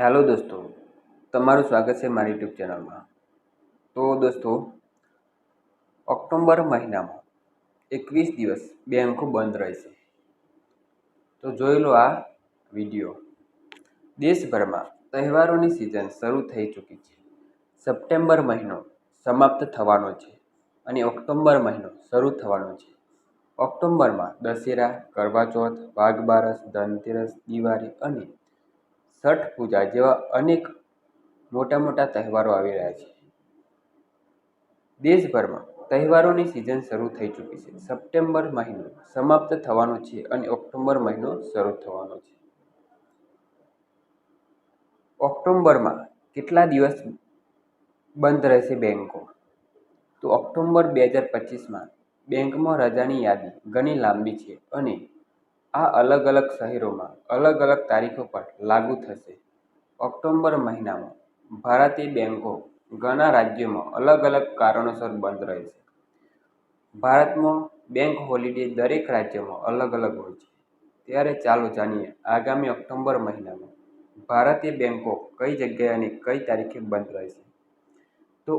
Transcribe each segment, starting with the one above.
Hello દોસ્તો, તમારું સ્વાગત છે મારી યુટ્યુબ ચેનલમાં. તો દોસ્તો, ઓક્ટોબર મહિનામાં એકવીસ દિવસ બેંકો બંધ રહેશે. તો જોઈ લો આ વીડિયો. દેશભરમાં તહેવારોની સિઝન શરૂ થઈ ચૂકી છે. સપ્ટેમ્બર મહિનો સમાપ્ત થવાનો છે અને ઓક્ટોબર મહિનો શરૂ થવાનો છે. ઓક્ટોબરમાં દશેરા કરવા વાઘબારસ, ધનતેરસ, દિવાળી અને છઠ પૂજા જેવા અનેક મોટા મોટા તહેવારો આવી રહ્યા છે. દેશભરમાં તહેવારોની સિઝન શરૂ થઈ ચૂકી છે. સપ્ટેમ્બર મહિનો સમાપ્ત થવાનો છે અને ઓક્ટોબર મહિનો શરૂ થવાનો છે. ઓક્ટોબરમાં કેટલા દિવસ બંધ રહેશે બેંકો? તો ઓક્ટોબર બે હજાર પચીસમાં બેંકમાં રજાની યાદી ઘણી લાંબી છે અને આ અલગ અલગ શહેરોમાં અલગ અલગ તારીખો પર લાગુ થશે. ઓક્ટોબર મહિનામાં ભારતીય બેંકો ઘણા રાજ્યોમાં અલગ અલગ કારણોસર બંધ રહેશે ભારતમાં બેંક હોલિડે દરેક રાજ્યમાં અલગ અલગ હોય છે. ત્યારે ચાલો જાણીએ આગામી ઓક્ટોબર મહિનામાં ભારતીય બેંકો કઈ જગ્યાએ અને કઈ તારીખે બંધ રહેશે તો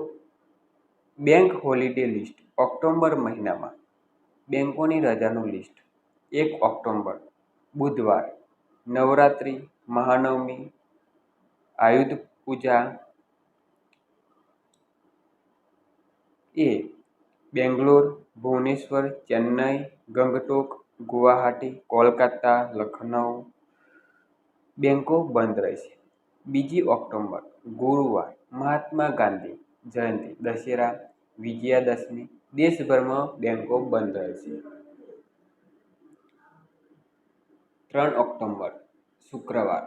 બેંક હોલિડે લિસ્ટ ઓક્ટોબર મહિનામાં બેંકોની રજાનું લિસ્ટ એક ઓક્ટોમ્બર, બુધવાર, નવરાત્રિ, મહાનવમી, આયુધ પૂજા. એ બેંગ્લોર, ભુવનેશ્વર, ચેન્નઈ, ગંગટોક, ગુવાહાટી, કોલકાતા, લખનઉ. બેંકો બંધ રહેશે. બીજી ઓક્ટોમ્બર, ગુરુવાર, મહાત્મા ગાંધી જયંતિ, દશેરા, વિજયાદશમી. દેશભરમાં બેંકો બંધ રહેશે. ત્રણ ઓક્ટોબર શુક્રવાર,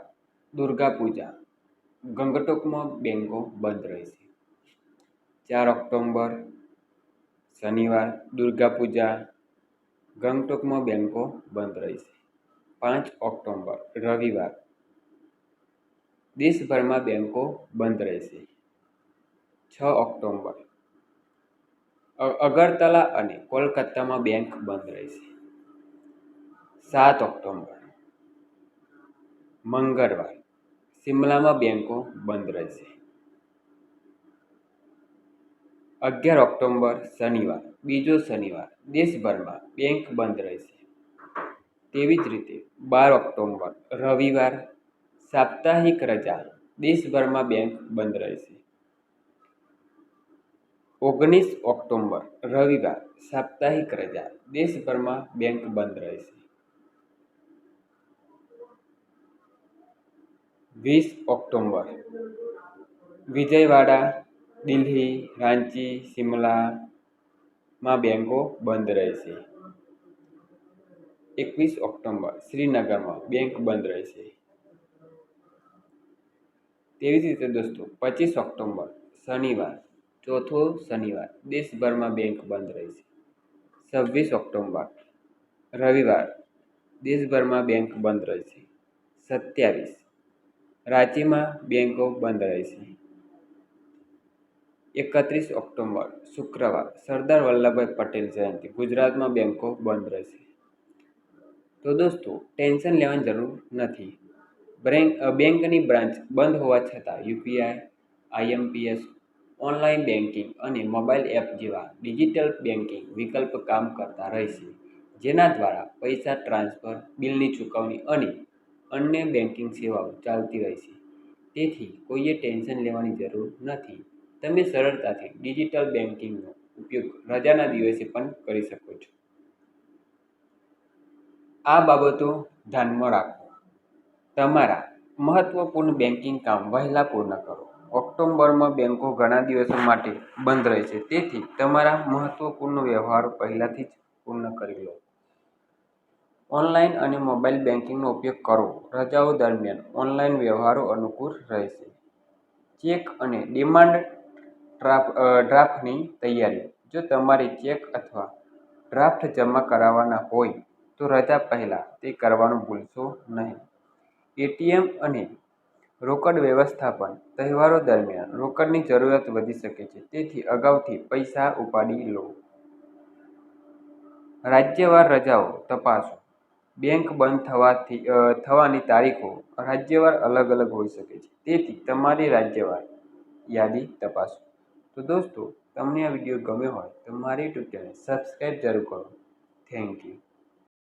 દુર્ગા પૂજા, ગંગટોકમાં બેંકો બંધ રહેશે. ચાર ઓક્ટોબર શનિવાર, દુર્ગા પૂજા, ગંગટોકમાં બેંકો બંધ રહેશે. પાંચ ઓક્ટોબર રવિવાર, દેશભરમાં બેંકો બંધ રહેશે. છ ઓક્ટોબર અગરતલા અને કોલકાતામાં બેંક બંધ રહેશે. સાત ઓક્ટોબર મંગળવાર શિમલામાં બેંકો બંધ રહેશે. અગિયાર ઓક્ટોબર શનિવાર, બીજો શનિવાર, દેશભરમાં બેંક બંધ રહેશે. તેવી જ રીતે બાર ઓક્ટોબર રવિવાર, સાપ્તાહિક રજા, દેશભરમાં બેંક બંધ રહેશે. ઓગણીસ ઓક્ટોબર રવિવાર, સાપ્તાહિક રજા, દેશભરમાં બેંક બંધ રહેશે. વીસ ઓક્ટોબર વિજયવાડા દિલ્હી રાંચી શિમલામાં બેંકો બંધ રહેશે એકવીસ ઓક્ટોબર શ્રીનગરમાં બેંક બંધ રહેશે તેવી જ રીતે દોસ્તો પચીસ ઓક્ટોબર શનિવાર ચોથો શનિવાર દેશભરમાં બેંક બંધ રહેશે છવ્વીસ ઓક્ટોબર રવિવાર દેશભરમાં બેંક બંધ રહેશે સત્યાવીસ રાંચીમાં બેંકો બંધ રહેશે એકત્રીસ ઓક્ટોબર શુક્રવાર, સરદાર વલ્લભભાઈ પટેલ જયંતિ, ગુજરાતમાં બેંકો બંધ રહેશે તો દોસ્તો ટેન્શન લેવાની જરૂર નથી. બેંક બેંકની બ્રાન્ચ બંધ હોવા છતાં યુપીઆઈ, આઈએમપીએસ ઓનલાઈન બેન્કિંગ અને મોબાઈલ એપ જેવા ડિજિટલ બેન્કિંગ વિકલ્પ કામ કરતા રહેશે જેના દ્વારા પૈસા ટ્રાન્સફર બિલની ચૂકવણી અને અન્ય બેન્કિંગ સેવાઓ ચાલતી રહેશે તેથી કોઈએ ટેન્શન લેવાની જરૂર નથી. તમે સરળતાથી ડિજિટલ બેન્કિંગનો ઉપયોગ રજાના દિવસે પણ કરી શકો છો. આ બાબતો ધ્યાનમાં રાખો. તમારા મહત્ત્વપૂર્ણ બેન્કિંગ કામ વહેલા પૂર્ણ કરો. ઓક્ટોબરમાં બેંકો ઘણા દિવસો માટે બંધ રહે છે. તેથી તમારા મહત્ત્વપૂર્ણ વ્યવહારો પહેલાંથી જ પૂર્ણ કરી લો. ઓનલાઈન અને મોબાઈલ બેન્કિંગનો ઉપયોગ કરો. રજાઓ દરમિયાન ઓનલાઈન વ્યવહારો અનુકૂળ રહેશે. ચેક અને ડિમાન્ડ ડ્રાફ્ટ ડ્રાફ્ટની તૈયારી જો તમારે ચેક અથવા ડ્રાફ્ટ જમા કરાવવાના હોય, તો રજા પહેલાં તે કરવાનું ભૂલશો નહીં. એટીએમ અને રોકડ વ્યવસ્થાપન. તહેવારો દરમિયાન રોકડની જરૂરિયાત વધી શકે છે. તેથી અગાઉથી પૈસા ઉપાડી લો. રાજ્યવાર રજાઓ તપાસો. બેંક બંધ થવાથી થવાની તારીખો રાજ્યવાર અલગ અલગ હોઈ શકે છે. તેથી તમારી રાજ્યવાર યાદી તપાસો. તો દોસ્તો, તમને આ વીડિયો ગમ્યો હોય તો મારી યુટ્યુબ ચેનલ સબસ્ક્રાઈબ જરૂર કરો. Thank you